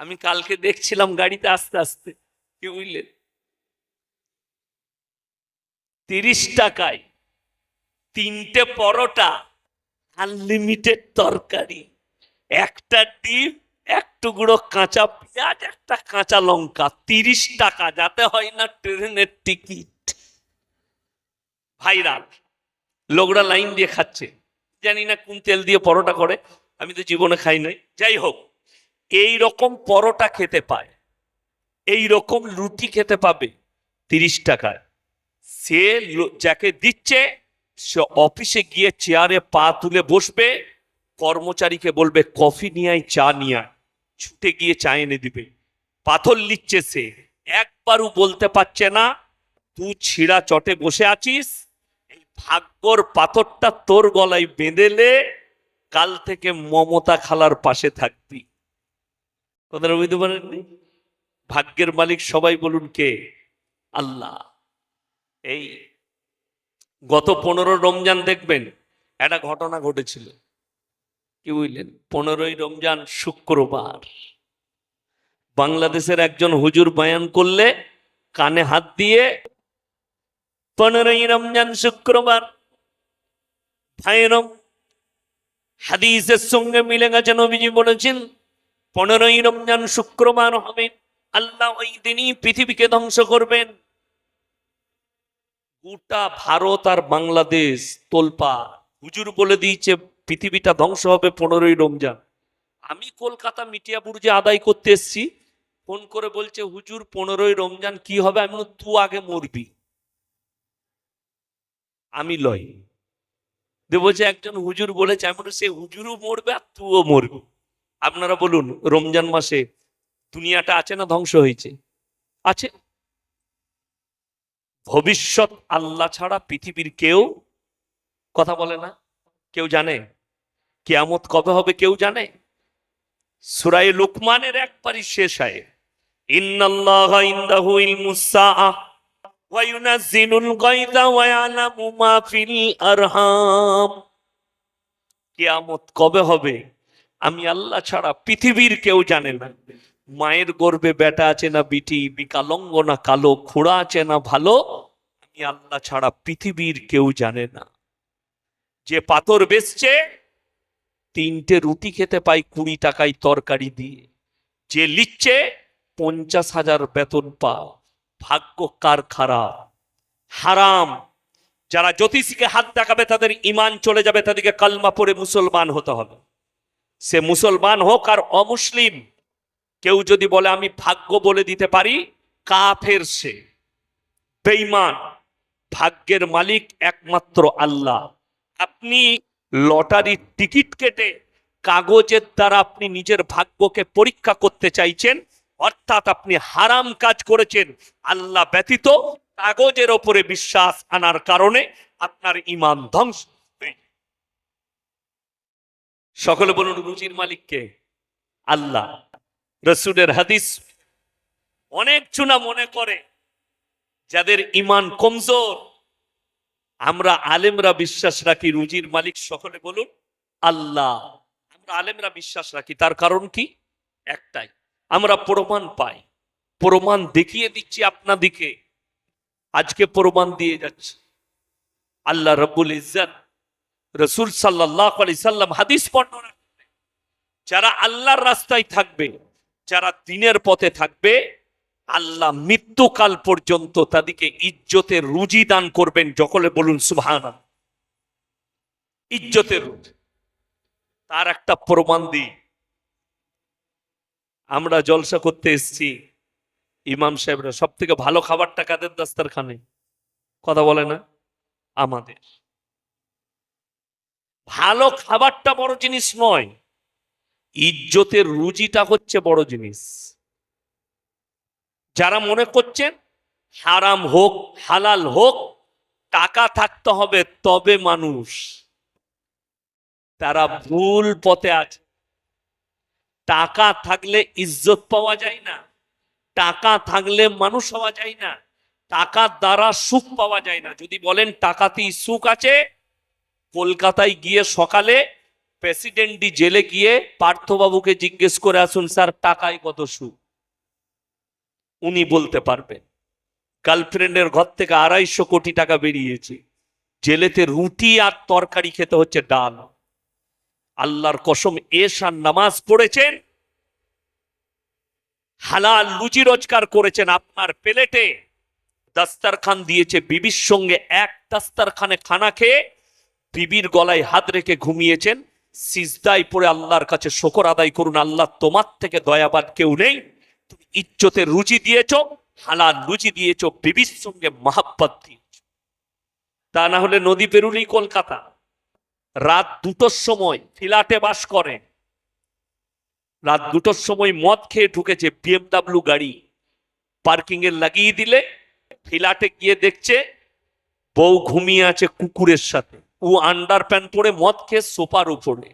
আমি কালকে দেখছিলাম গাড়িতে আস্তে আস্তে। কি বুঝলেন? তিরিশ টাকায় তিনটে পরোটা আনলিমিটেড তরকারি, একটা ডিম, এক টুকরো কাঁচা পেঁয়াজ, একটা কাঁচা লঙ্কা, তিরিশ টাকা, যাতে হয় না ট্রেনের টিকিট। ভাইরাল। লোকরা লাইন দিয়ে খাচ্ছে। জানি না কোন তেল দিয়ে পরোটা করে, আমি তো জীবনে খাই নাই। যাই হোক এই রকম পরোটা খেতে পায়। এই রকম রুটি খেতে পাবে তিরিশ টাকায়। সে যাকে দিচ্ছে, সে অফিসে গিয়ে চেয়ারে পা তুলে বসবে, কর্মচারীকে বলবে, কফি নিয়ে চা নিয়ে ছুটে গিয়ে চা এনে দিবে। পাথর লিখছে সে। একবারও বলতে পারছে না। তুই ছিঁড়া চটে বসে আছিস। এই ভাগ্যর পাথরটা তোর গলায় বেঁধেলে কাল থেকে মমতা খালার পাশে থাকবি। কথাটা বুঝতে পারেননি ভাগ্যের মালিক সবাই বলুন কে? আল্লাহ। এই গত পনেরো রমজান দেখবেন, একটা ঘটনা ঘটেছিল। কি বুঝলেন? পনেরোই রমজান শুক্রবার। বাংলাদেশের একজন হুজুর বয়ান করলে কানে হাত দিয়ে, পনেরোই রমজান শুক্রবার ভাইরম হাদিসের সঙ্গে মিলে গেছে নবীজি বলেছেন পনেরোই রমজান শুক্রবার হবে, আল্লাহ ওই দিনই পৃথিবীকে ধ্বংস করবেন। গোটা ভারত আর বাংলাদেশ তোলপা, হুজুর বলে দিয়েছে, পৃথিবীটা ধ্বংস হবে পনেরোই রমজান আমি কলকাতা মিটিয়াপুর যে আদায় করতে এসছি, ফোন করে বলছে, হুজুর পনেরোই রমজান কি হবে? আমি তুই আগে মরবি। আমি লয় দেব যে একজন হুজুর বলেছে, আমি সে হুজুরও মরবে আর তুও মরবি। আপনারা বলুন, রমজান মাসে দুনিয়াটা আছে না ধ্বংস হয়েছে? আছে। ভবিষ্যৎ আল্লাহ ছাড়া পৃথিবীর কেউ কথা বলে না। কেউ জানে? কেয়ামত কবে হবে কেউ জানে? সুরাই লুকমানের একবারই শেষ হয় ইন্নাল্লাহা কবে হবে? আমি আল্লাহ ছাড়া পৃথিবীর কেউ জানে না। মায়ের গর্ভে বেটা আছে না বিটি বিকালঙ্গ না কালো, খোড়া আছে না ভালো, আমি আল্লাহ ছাড়া পৃথিবীর কেউ জানে না। যে পাথর বেচছে, তিনটে রুটি খেতে পাই কুড়ি টাকায় তরকারি দিয়ে। যে লিখছে পঞ্চাশ হাজার বেতন পা ভাগ্য কার খারাপ? হারাম। যারা জ্যোতিষীকে হাত দেখাবে, তাদের ইমান চলে যাবে, তাদেরকে কালমা পড়ে মুসলমান হতে হবে। সে মুসলমান হোক আর অমুসলিম, কেউ যদি বলে আমি ভাগ্য বলে দিতে পারি, কাফের সে, বেঈমান, ভাগ্যের মালিক একমাত্র আল্লাহ আপনি লটারির টিকিট কেটে কাগজের দ্বারা আপনি নিজের ভাগ্যকে পরীক্ষা করতে চাইছেন, অর্থাৎ আপনি হারাম কাজ করেছেন, আল্লাহ ব্যতীত কাগজের ওপরে বিশ্বাস আনার কারণে আপনার ইমান ধ্বংস। সকলে বলুন রুজির মালিককে আল্লাহ। রসুলের হাদিস অনেক চুনা মনে করে। যাদের ইমান কমজোর, আমরা আলেমরা বিশ্বাস রাখি রুজির মালিক সকলে বলুন, আল্লাহ। আমরা আলেমরা বিশ্বাস রাখি, তার কারণ কি? একটাই, আমরা প্রমাণ পাই। প্রমাণ দেখিয়ে দিচ্ছি আপনাদিকে। আজকে প্রমাণ দিয়ে যাচ্ছে। আল্লাহ রব্বুল ইজ্জত রসুল সাল্লাহ আলি সাল্লাম হাদিস বর্ণনা যারা আল্লাহর রাস্তায় থাকবে, যারা দিনের পথে থাকবে, আল্লাহ মৃত্যুকাল পর্যন্ত তাদেরকে ইজ্জতের রুজি দান করবেন যকলে বলুন সুবহানা ইজ্জতের তার একটা প্রমাণ দিই। আমরা জলসা করতে এসেছি, ইমাম সাহেবরা সব থেকে ভালো খাবারটা কাদের দাস্তারখানে? কথা বলে না? আমাদের। ভালো খাবারটা বড় জিনিস নয়। ইজ্জতের রুজিটা হচ্ছে বড় জিনিস। যারা মনে করছেন, হারাম হোক, হালাল হোক, টাকা থাকতে হবে, তবে মানুষ। তারা ভুল পথে আছে। টাকা থাকলে ইজ্জত পাওয়া যায় না। টাকা থাকলে মানুষ হওয়া যায় না। টাকার দ্বারা সুখ পাওয়া যায় না। যদি বলেন টাকাতেই সুখ আছে কলকাতায় গিয়ে সকালে প্রেসিডেন্টই জেলে গিয়ে পার্থবাবুকে জিজ্ঞেস করে আসুন, স্যার, টাকায় কত সুদ? উনি বলতে পারবেন, গার্লফ্রেন্ডের ঘর থেকে আড়াইশো কোটি টাকা বেরিয়েছে। জেলেতে রুটি আর তরকারি খেতে হচ্ছে ডাল। আল্লাহর কসম এশার নামাজ পড়েছেন, হালাল লুচি রোজগার করেছেন আপনার প্লেটে। দাস্তারখান দিয়েছে বিবির সঙ্গে, এক দাস্তারখানে খানা খেয়ে বিবির গলায় হাত রেখে ঘুমিয়েছেন, সিজদায় পড়ে আল্লাহর কাছে শকর আদায় করুন, আল্লাহ তোমার থেকে দয়াবাদ কেউ নেই। তুমি ইজ্জতের রুচি দিয়েছ, হালাল রুচি দিয়েছ, বিবির সঙ্গে মাহাব্বত দিয়েছ। তা না হলে নদী পেরুলেই কলকাতা। রাত দুটোর সময় ফিলাটে বাস করে। রাত দুটোর সময় মদ খেয়ে ঢুকেছে বিএমডাব্লিউ গাড়ি। পার্কিং এ লাগিয়ে দিলে ফিলাটে গিয়ে দেখছে বউ ঘুমিয়ে আছে কুকুরের সাথে। ও আন্ডার প্যান্ট পরে মদ খেয়ে সোফার উপরে।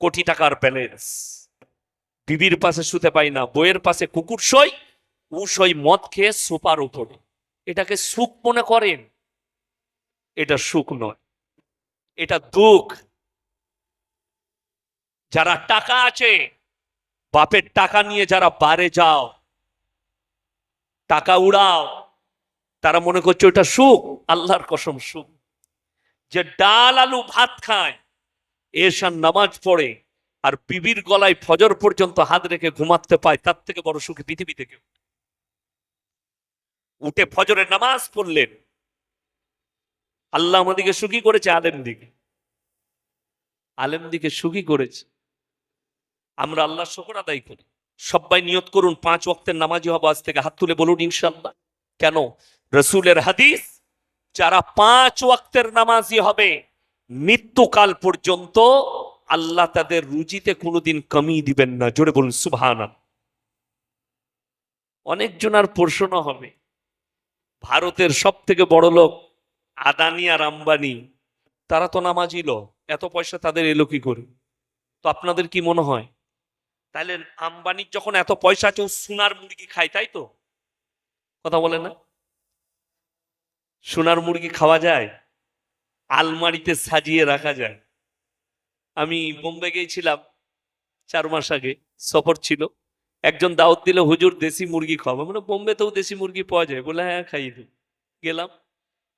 কোটি টাকার ব্যালেন্স বিবির পাশে শুতে পাই না, বইয়ের পাশে কুকুর সই, ও সই মদ খেয়ে সোফার উপরে। এটাকে সুখ মনে করেন? এটা সুখ নয়, এটা দুঃখ। যারা টাকা আছে, বাপের টাকা নিয়ে যারা বারে যাও, টাকা উড়াও, তারা মনে করছে ওটা সুখ, আল্লাহর কসম সুখ। যে ডাল আলু ভাত খায় এসার নামাজ পড়ে, আর বিবির গলায় ফজর পর্যন্ত হাত রেখে ঘুমাতে পায়, তার থেকে বড় সুখী পৃথিবীতে কেউ উঠে ফজরের নামাজ পড়লেন। আল্লাহ আমাদেরকে সুখী করেছে আলেম দিকে আলেম দিকে সুখী করেছে। আমরা আল্লাহ শকর আদায় করি। সবাই নিয়ত করুন, পাঁচ ওয়াক্তের নামাজি হব, আজ থেকে হাত তুলে বলুন ইনশাল্লাহ কেন? রসুলের হাদিস যারা পাঁচ ওয়াক্তের নামাজি হবে, মৃত্যুকাল পর্যন্ত আল্লাহ তাদের রুজিতে কোনোদিন কমি দিবেন না। জোরে বলুন সুবহানা অনেকজনার প্রশ্ন হবে। ভারতের সব থেকে বড় লোক আদানি আর আম্বানি, তারা তো নামাজি লোক, এত পয়সা তাদের এলো কি করে? তো আপনাদের কি মনে হয়? তাহলে আম্বানির যখন এত পয়সা আছে সোনার মুরগি খায়, তাই তো? কথা বলে না? সোনার মুরগি খাওয়া যায়, আলমারিতে সাজিয়ে রাখা যায়। আমি বোম্বে গিয়েছিলাম চার মাস আগে, সফর ছিল। একজন দাওয়াত দিল, হুজুর, দেশি মুরগি খাওয়াবো মানে বোম্বেতেও দেশি মুরগি পাওয়া যায়? বলে হ্যাঁ খাইয়ে দিই গেলাম।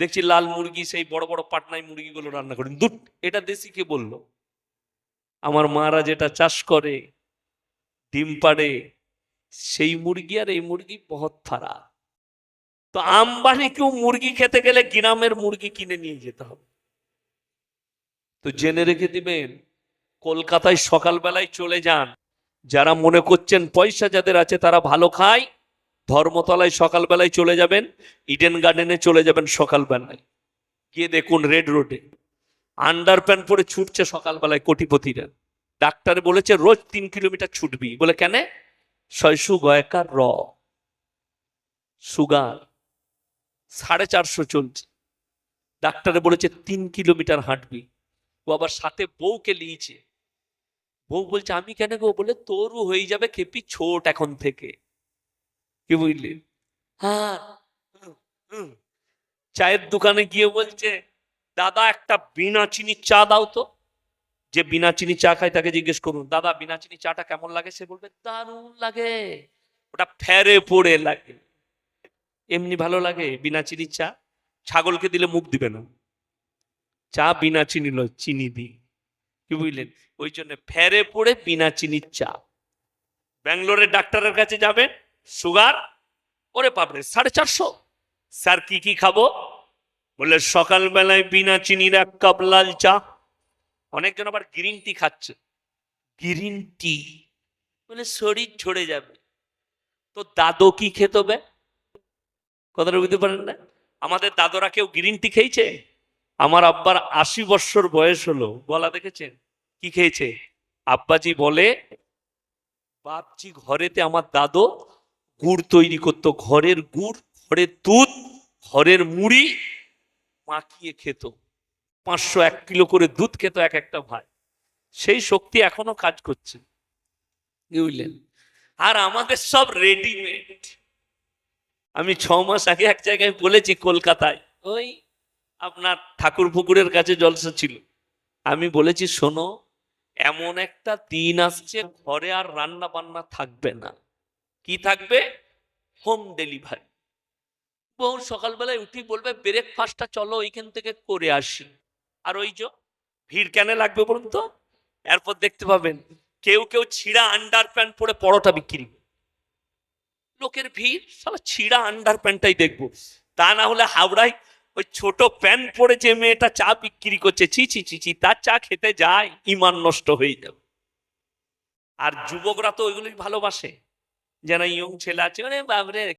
দেখছি লাল মুরগি, সেই বড় বড় পাটনাই মুরগিগুলো রান্না করেন দুট, এটা দেশি কে বলল? আমার মারা যেটা চাষ করে, ডিম পাড়ে, সেই মুরগি আর এই মুরগি বহুত ফারাক তো আম্বানিকেও মুরগি খেতে গেলে গ্রামের মুরগি কিনে নিয়ে যেতে হবে। তো জেনে রেখে দিবেন, কলকাতায় সকালবেলায় চলে যান। যারা মনে করছেন পয়সা যাদের আছে তারা ভালো খায়, ধর্মতলায় সকালবেলায় চলে যাবেন ইডেন গার্ডেনে চলে যাবেন সকালবেলায়। গিয়ে দেখুন রেড রোডে আন্ডার প্যান্ট পরে ছুটছে সকালবেলায় কোটিপতিরা। ডাক্তার বলেছে রোজ তিন কিলোমিটার ছুটবি। বলে কেন? শৈশু, গয়কার, র। সুগার। সাড়ে চারশো চলছে। ডাক্তারে বলেছে তিন কিলোমিটার হাঁটবি। ও আবার সাথে বউকে নিয়েছে। বউ বলছে, আমি কেন গো? বলে, তোরও হয়ে যাবে খেপি ছোট এখন থেকে। কি বুঝলি? হ্যাঁ। চায়ের দোকানে গিয়ে বলছে, দাদা, একটা বিনা চিনির চা দাও তো। যে বিনা চিনি চা খায় তাকে জিজ্ঞেস করুন, দাদা, বিনা চিনি চাটা কেমন লাগে? সে বলবে, দারুণ লাগে। ওটা ফেরে পড়ে লাগে। এমনি ভালো লাগে বিনা চিনির চা? ছাগলকে দিলে মুখ দিবে না। চা বিনা চিনি নয়, চিনি দি কি বুঝলেন? ওই জন্য ফেরে পড়ে বিনা চিনির চা। ব্যাঙ্গালোরের ডাক্তারের কাছে যাবেন, সুগার? ওরে পাবরে সাড়ে চারশো? স্যার, কি কি খাব? বলে সকালবেলায় বিনা চিনির এক কাপ লাল চা। অনেকজন আবার গ্রিন টি খাচ্ছে। Green tea? বলে শরীর ঝরে যাবে। তো দাদু কি খেত বে? কথাটা বুঝতে পারেন না? আমাদের দাদরা কেউ গ্রিন টি খেয়েছে? আমার আব্বার আশি বৎসর বয়স হলো। গলা দেখেছেন? কি খেয়েছে? আব্বাজি বলে, বাপজি ঘরেতে আমার দাদু গুড় তৈরি করতো। ঘরের গুড়, ঘরের দুধ, ঘরের মুড়ি মাখিয়ে খেত। পাঁচশো এক কিলো করে দুধ খেত এক একটা ভাই। সেই শক্তি এখনও কাজ করছে। বুঝলেন আর আমাদের সব রেডিমেড আমি ছ মাস আগে এক জায়গায় বলেছি কলকাতায়, ওই আপনার ঠাকুর পুকুরের কাছে জলসা ছিল। আমি বলেছি, শোনো, এমন একটা দিন আসছে, ঘরে আর রান্না বান্না থাকবে না। কি থাকবে? Home delivery. বউ সকালবেলায় উঠি বলবে, ব্রেকফাস্টটা চলো, ওইখান থেকে করে আসি। আর ওই যে ভিড় কেন লাগবে বলুন তো? এরপর দেখতে পাবেন, কেউ কেউ ছিঁড়া আন্ডার প্যান্ট পরে পরোটা বিক্রি লোকের ভিড় সালা ছিঁড়া আন্ডার প্যান্টটাই দেখব। তা না হলে হাওড়ায় ওই ছোট প্যান্ট পরে যে মেয়েটা চা বিক্রি করছে, ছি ছি ছি ছি, তার চা খেতে যায়, ইমান নষ্ট হয়ে যাবে। আর যুবকরা তো ওইগুলোই ভালোবাসে। যেন ইয়ং ছেলে আছে মানে বাবরে